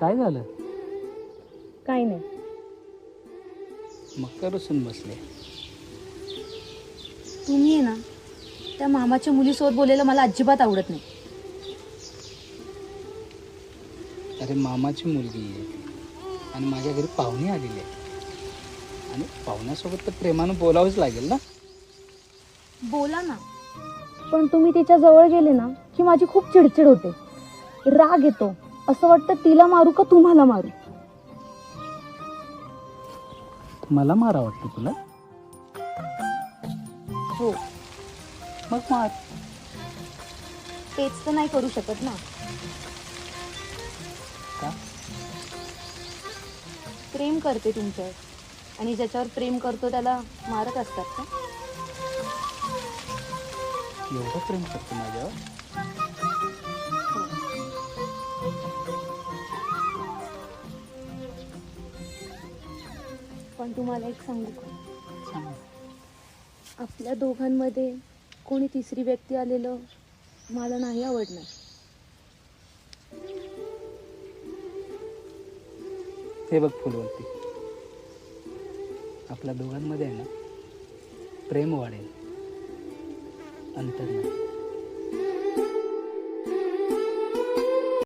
काय झालं? काही नाही. मग काय रुसून बसले? तुम्ही आहे ना. त्या मामाच्या मुलीसोबत बोलायला मला अजिबात आवडत नाही. अरे मामाची मुलगी आहे. आणि माझ्या घरी पाहुणे आलेली आहे आणि पाहुण्यासोबत तर प्रेमानं बोलावंच लागेल ना? बोला ना. पण तुम्ही तिच्या जवळ गेले ना की माझी खूप चिडचिड होते. राग येतो. असं वाटतं तिला मारू का तुम्हाला मारू? मला मारा वाटतं तुला. हो. मग मार. तेच तर नाही करू शकत ना. का? प्रेम करते तुमच्यावर. आणि ज्याच्यावर प्रेम करतो त्याला मारत असतात का? एवढं प्रेम करतो माझ्यावर? पण तुम्हाला एक सांगू का? आपल्या दोघांमध्ये कोणी तिसरी व्यक्ती आलेलं मला नाही आवडणार. हे बघ फुलवंती आपल्या दोघांमध्ये आहे ना प्रेम वाढेल. अंतर नाही.